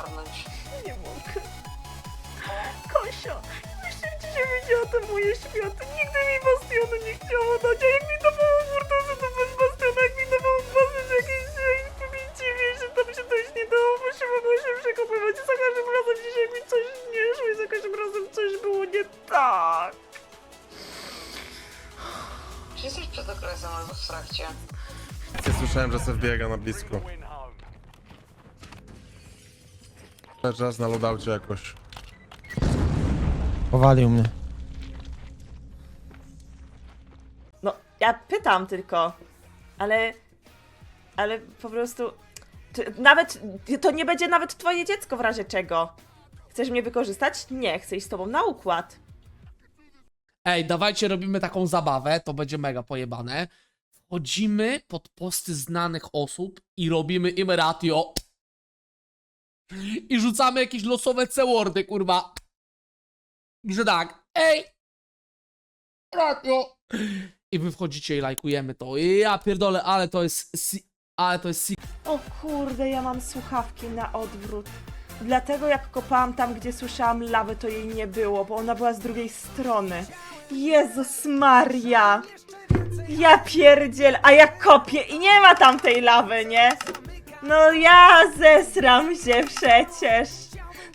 ogarnąć. Nie mogę. Kosio, jeszcze dzisiaj widziała te moje światy. Nigdy mi bastionu nie chciało dać, a jak mi dawało Murtozę, to bez bastiona, jak mi dawało basen jakieś pobicie, wiesz, że tam się coś nie dało, bo się mogło się przekopywać. Za każdym razem dzisiaj mi coś nie szło i za każdym razem coś było nie tak. Czy jesteś przed okresem albo w trakcie? Ja słyszałem, że se wbiega na blisko. Czas na loadoucie jakoś. Powalił mnie. No, ja pytam tylko, ale, ale po prostu, czy nawet, to nie będzie nawet twoje dziecko w razie czego. Chcesz mnie wykorzystać? Nie, chcę iść z tobą na układ. Ej, dawajcie robimy taką zabawę, to będzie mega pojebane. Wchodzimy pod posty znanych osób i robimy im ratio. I rzucamy jakieś losowe C-wordy, kurwa. I że tak, ej, ratio. I wy wchodzicie i lajkujemy to. I ja pierdolę, ale to jest, si- ale to jest si- O kurde, ja mam słuchawki na odwrót. Dlatego jak kopałam tam, gdzie słyszałam lawę, to jej nie było, bo ona była z drugiej strony. Jezus Maria! Ja pierdziel, a ja kopię i nie ma tam tej lawy, nie? No ja zesram się przecież.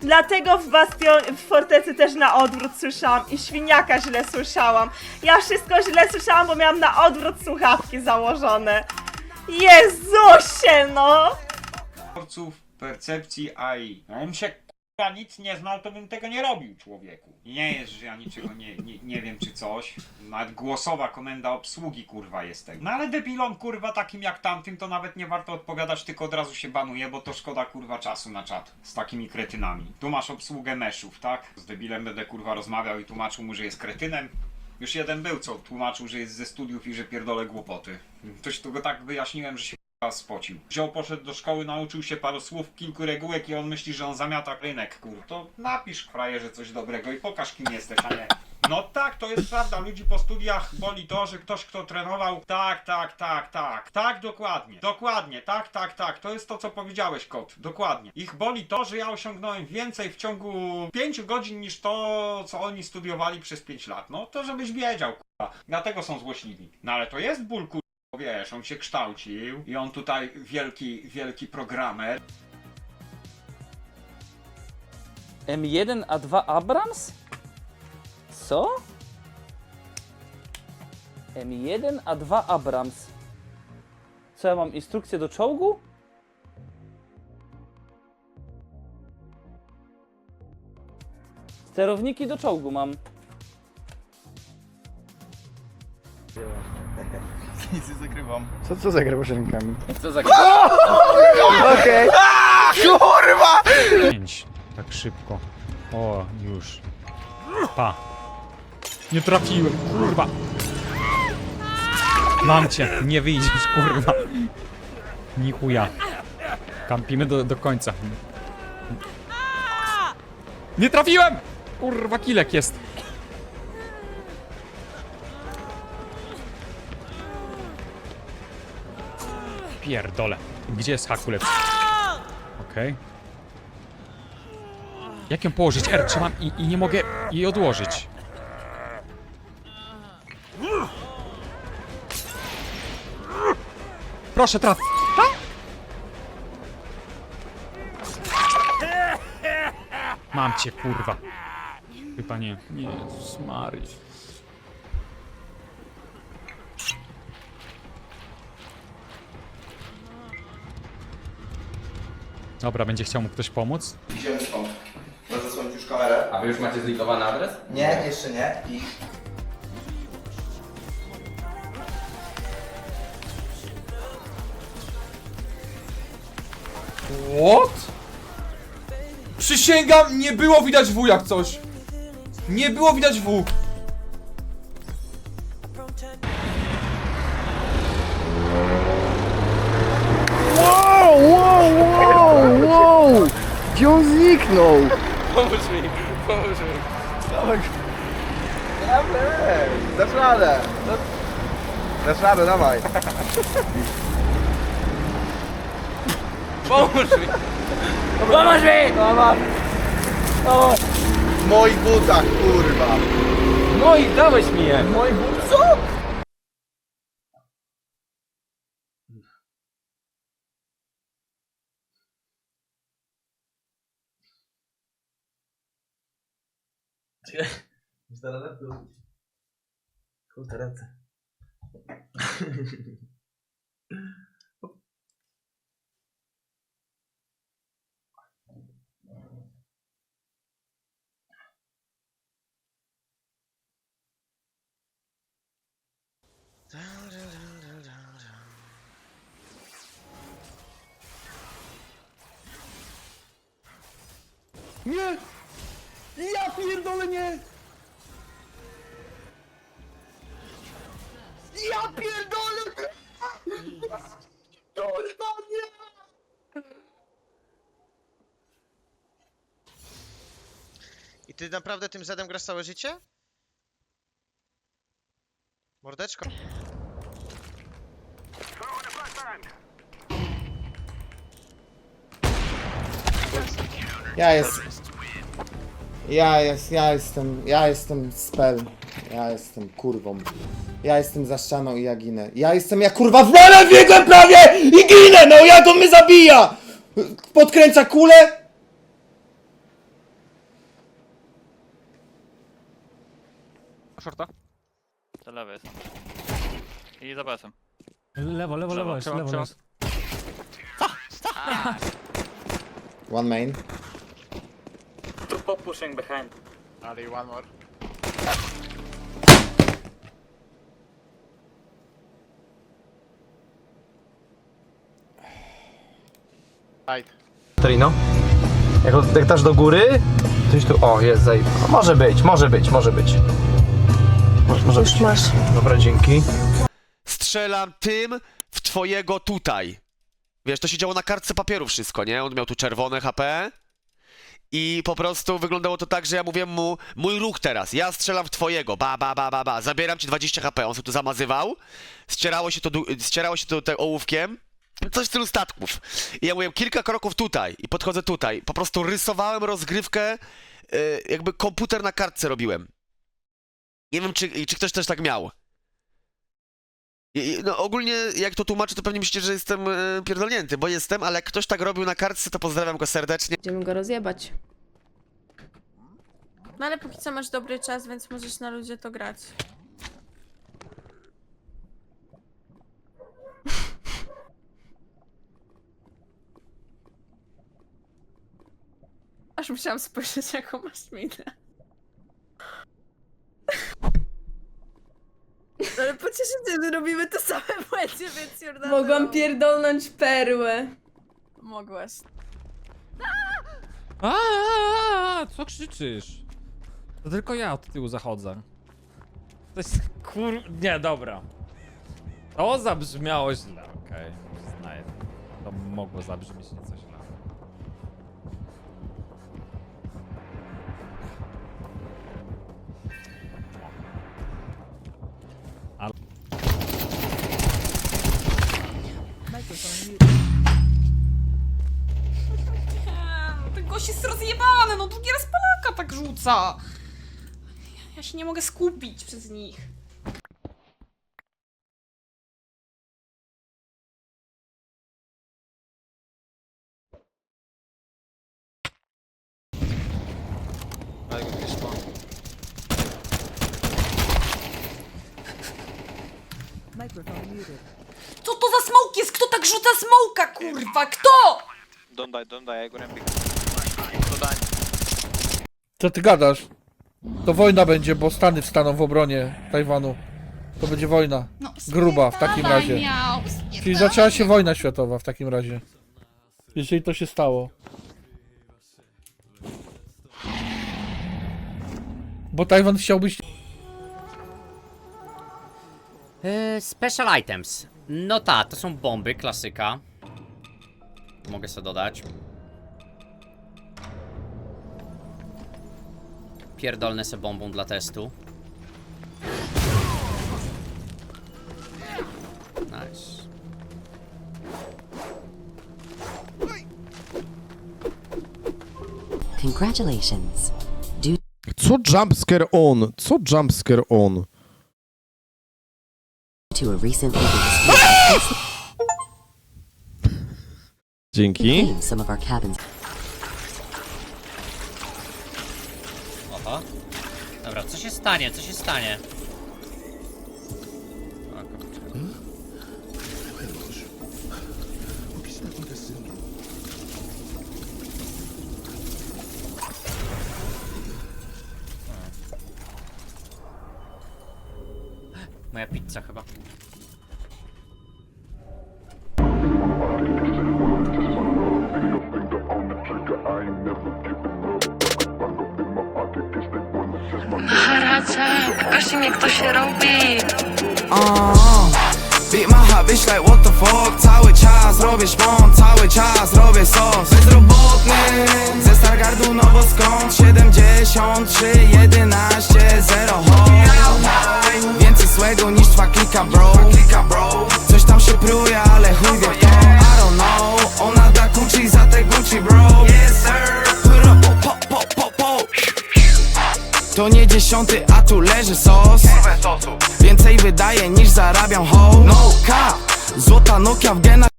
Dlatego w Bastion, w Fortecy też na odwrót słyszałam i świniaka źle słyszałam. Ja wszystko źle słyszałam, bo miałam na odwrót słuchawki założone. Jezusie, no! twórców percepcji AI. Jakbym się k***a nic nie znał, to bym tego nie robił, człowieku. Nie jest, że ja niczego nie, nie, nie wiem czy coś. Nawet głosowa komenda obsługi kurwa jest tego. No ale debilom kurwa takim jak tamtym to nawet nie warto odpowiadać, tylko od razu się banuje, bo to szkoda kurwa czasu na czat z takimi kretynami. Tu masz obsługę meszów, tak? Z debilem będę kurwa rozmawiał i tłumaczył mu, że jest kretynem. Już jeden był, co tłumaczył, że jest ze studiów i że pierdolę głupoty. Coś tu go tak wyjaśniłem, że się spocił. Wziął, poszedł do szkoły, nauczył się paru słów, kilku regułek i on myśli, że on zamiata rynek, kur. To napisz frajerze coś dobrego i pokaż kim jesteś, a nie. No tak, to jest prawda, ludzi po studiach boli to, że ktoś kto trenował, tak, tak, tak, tak, tak, dokładnie, dokładnie, tak, tak, tak, to jest to co powiedziałeś kot, dokładnie. Ich boli to, że ja osiągnąłem więcej w ciągu 5 godzin niż to, co oni studiowali przez 5 lat. No to żebyś wiedział, kurwa. Dlatego są złośliwi. No ale to jest ból, kurwa. Wiesz, on się kształcił i on tutaj wielki, wielki programer. M1A2 Abrams? Co? M1A2 Abrams. Co ja mam instrukcję do czołgu? Sterowniki do czołgu mam. Co, co zagrywasz rękami? Co za Okej. Pięć. Tak szybko. O, już. Pa. Nie trafiłem, kurwa. Mam cię, nie wyjdziesz, kurwa. Ni chuja. Kampimy do, do końca. Nie trafiłem! Kurwa, kilek jest. Pierdole. Gdzie jest hakulec? Okej. Jak ją położyć? R trzymam i, i nie mogę jej odłożyć. Proszę, traf! Mam cię, kurwa. Chyba nie. Jezus Maria. Dobra, będzie chciał mu ktoś pomóc? Idziemy stąd. Możesz zasłonić już kamerę? A wy już macie zlikowany adres? Nie, jeszcze nie. I What? Przysięgam, nie było widać W jak coś. Nie było widać W. Gdzie on zniknął? Pomóż mi, pomóż mi. Tak. Dobra, dasz radę. Dasz radę, dawaj. Pomóż mi. Pomóż mi! W moich butach, kurwa. No i dałeś mi je! Moich but? Co? Kurde, ręce. Nie! Ja pierdolę nie! Ja pierdolę! Kurwa nie! I ty naprawdę tym Zedem grasz całe życie? Mordeczko? Ja jest. Ja jest, ja jestem, ja jestem spell. Ja jestem kurwą. Ja jestem za ścianą i ja ginę. Ja jestem jak kurwa w wolę biegłem prawie i ginę! No ja to mnie zabija! Podkręca kulę? Shorta. To lewy jest. I za BS-em. Lewo, lewo, lewo jest, lewo jest. One main. Pushing behind. Ali, one more. Right. Trino. Jak, jak dasz do góry, to tu. O, jest zaj. Może być, może być, może być. Może, może być. masz. Dobra, dzięki. Strzelam tym w twojego tutaj. Wiesz, to się działo na kartce papieru wszystko, nie? On miał tu czerwone HP. I po prostu wyglądało to tak, że ja mówię mu, mój ruch teraz, ja strzelam w twojego, ba, ba, ba, ba, ba, zabieram ci 20 HP, on sobie tu zamazywał, ścierało się to, ścierało się to ołówkiem, coś w stylu statków. I ja mówię, kilka kroków tutaj i podchodzę tutaj, po prostu rysowałem rozgrywkę, y, jakby komputer na kartce robiłem. Nie wiem, czy, czy ktoś też tak miał. No ogólnie jak to tłumaczę, to pewnie myślicie, że jestem e, pierdolnięty, bo jestem, ale jak ktoś tak robił na kartce, to pozdrawiam go serdecznie. Będziemy go rozjebać. No ale póki co masz dobry czas, więc możesz na ludzie to grać. Aż musiałam spojrzeć, jaką masz minę. Ale pocieszycie, że robimy to same błędzie, więc Jordana... Mogłam pierdolnąć perłę. Mogłaś. A, co krzyczysz? To tylko ja od tyłu zachodzę. To jest kur... Nie, dobra. To zabrzmiało źle, okej. Przyznaję. To mogło zabrzmieć nieco źle. Rzuca. Ja się nie mogę skupić przez nich. Co to za smoke jest? Kto tak rzuca smoka, kurwa? Kto? Don't die, don't die, I go ramping. Co ty gadasz? To wojna będzie, bo Stany wstaną w obronie Tajwanu. To będzie wojna. No, Gruba w takim razie. Miał, Czyli zaczęła się wojna światowa w takim razie. Jeżeli to się stało. Bo Tajwan chciał być Eee, special items. No ta, to są bomby, klasyka. Mogę sobie dodać. Pierdolne se bombą dla testu. Nice. Congratulations. Co jumpscare on? Co jumpscare on? To a recently released Dzięki. some of our cabins. Się stanie? Co się stanie? Moja pizza chyba. Mi, jak to się robi. Beat my heart, bitch, like what the fuck. Cały czas robię szpon, cały czas robię sos. Bezrobotny, ze Stargardu, no bo skąd 73, 11, 0 ho Więcej złego niż twa klika bro. Coś tam się pruje, ale chuj wie kto. I don't know, ona da Gucci za te Gucci bro. Yes sir. To nie dziesiąty, a tu leży sos Więcej wydaje niż zarabiam ho No cap, złota Nokia w genach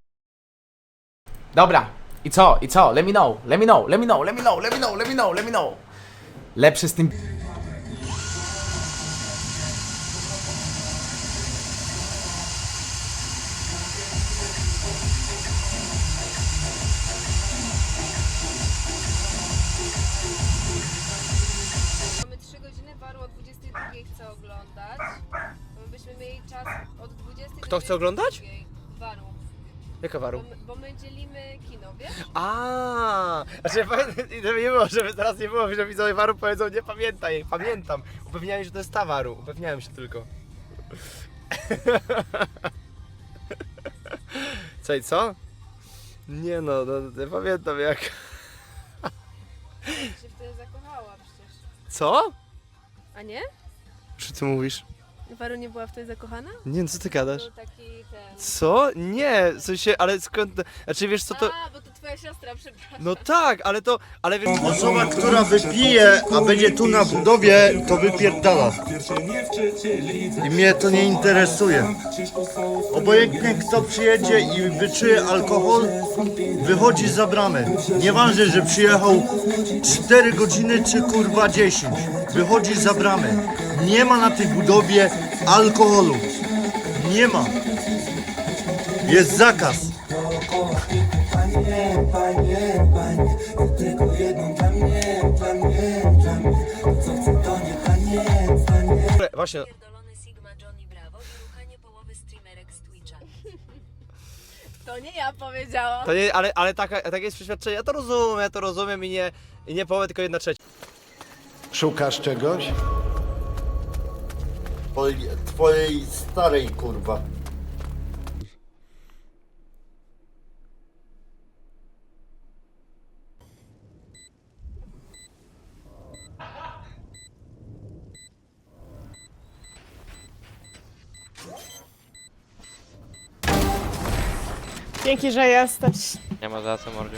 Dobra, i co, i co? Let me know, let me know, let me know, let me know, let me know, let me know, let me know. Lepszy z tym... 3 godziny, Waru o 22 chce oglądać. My byśmy mieli czas od 20 Kto chce oglądać? Waru. Jaka waru? Bo my, bo my dzielimy kino, wiesz? A, znaczy, żeby nie było, żeby teraz nie było, że widzowie waru powiedzą, nie pamiętaj, pamiętam. Upewniałem się, że to jest ta waru, upewniałem się tylko. Co i co? Nie no, no nie pamiętam jak. się wtedy zakochała przecież. Co? A nie? Czy ty mówisz? Waru nie była wtedy zakochana? Nie, no co ty gadasz? Był taki ten... Co? Nie, w sensie, ale skąd, znaczy wiesz co to... A, bo to twoja siostra, przepraszam. No tak, ale to, ale wiesz... Osoba, która wypije, a będzie tu na budowie, to wypierdala. I mnie to nie interesuje. Obojętnie kto przyjedzie i wyczuje alkohol, wychodzi za bramę. Nieważne, że przyjechał 4 godziny czy kurwa 10. Wychodzi za bramę. Nie ma na tej budowie alkoholu. Nie ma. Jest zakaz. Właśnie, Sigma Johnny Bravo i ruchanie połowy streamerek z Twitcha. To nie ja powiedziałam. to nie, ale, ale taka, takie jest przeświadczenie, ja to rozumiem, ja to rozumiem i nie, i nie połowę, tylko jedna trzecia. Szukasz czegoś? Twojej, twojej starej kurwa. Dzięki, że jesteś. Nie ma za co, mordziu.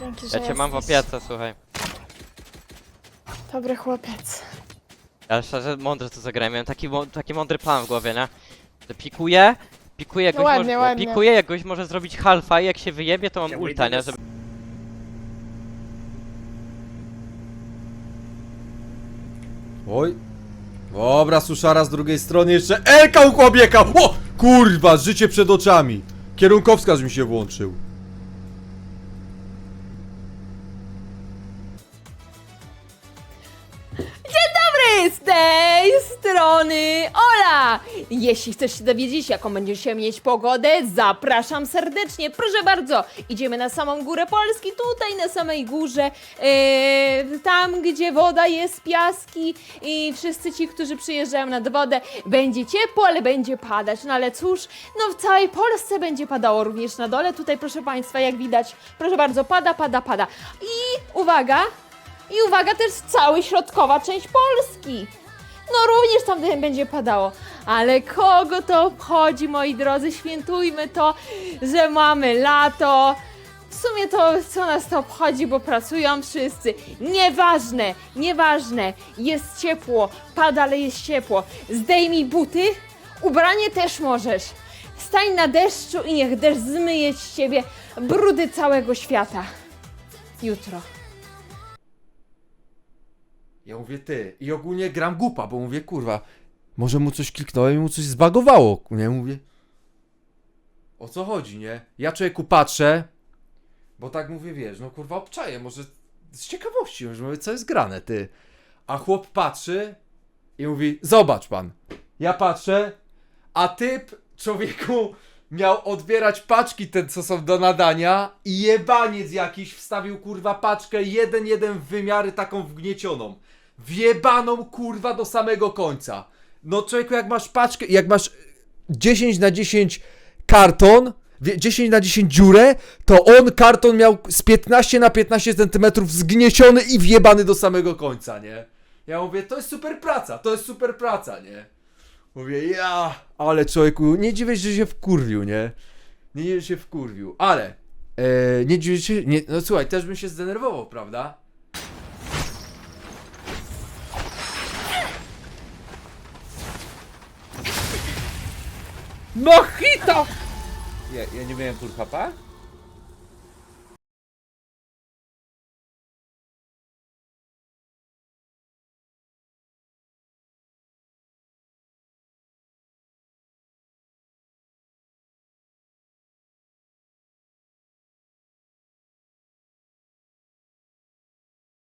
Dzięki, że Ja cię mam w jesteś. opiece, słuchaj. Dobry chłopiec. Ale szczerze, mądrze to zagrałem. Miałem taki, mą- taki mądry plan w głowie, nie? Że pikuję, pikuję, jak No goś ładnie, może, ładnie. pikuję, jak goś może zrobić halfa i jak się wyjebie, to mam ulta, nie? Żeby... Oj. Dobra, suszara z drugiej strony jeszcze Elka u chłopieka! O! Kurwa, życie przed oczami. Kierunkowskaz mi się włączył. Tej strony Ola! Jeśli chcesz się dowiedzieć, jaką się mieć pogodę, zapraszam serdecznie. Proszę bardzo, idziemy na samą górę Polski, tutaj na samej górze, e, tam gdzie woda jest, piaski i wszyscy ci, którzy przyjeżdżają nad wodę, będzie ciepło, ale będzie padać. No ale cóż, no w całej Polsce będzie padało, również na dole. Tutaj, proszę Państwa, jak widać, proszę bardzo, pada, pada, pada. I uwaga, i uwaga, też cała środkowa część Polski. No również tam będzie padało. Ale kogo to obchodzi, moi drodzy? Świętujmy to, że mamy lato. W sumie to co nas to obchodzi, bo pracują wszyscy. Nieważne, nieważne. Jest ciepło, pada, ale jest ciepło. Zdejmij buty, ubranie też możesz. Stań na deszczu i niech deszcz zmyje z ciebie brudy całego świata. Jutro. Ja mówię ty. I ogólnie gram głupa, bo mówię kurwa. Może mu coś kliknąłem i mu coś zbagowało. Nie mówię. O co chodzi, nie? Ja człowieku patrzę. Bo tak mówię, wiesz, no kurwa obczaję, może z ciekawości, może mówię, co jest grane, ty. A chłop patrzy i mówi, zobacz pan. Ja patrzę, a typ, człowieku, miał odbierać paczki te, co są do nadania i jebaniec jakiś wstawił, kurwa, paczkę jeden, jeden w wymiary taką wgniecioną. Wjebaną, kurwa, do samego końca. No człowieku, jak masz paczkę, jak masz 10 na 10 karton, wie- 10 na 10 dziurę, to on karton miał z 15 na 15 centymetrów zgnieciony i wjebany do samego końca, nie? Ja mówię, to jest super praca, to jest super praca, nie? Mówię, ja, ale człowieku, nie dziwię się, że się wkurwił, nie? Nie dziwię się wkurwił, ale e, nie dziwię się, nie, no słuchaj, też bym się zdenerwował, prawda? Mojito! Ja, ja nie miałem full HP?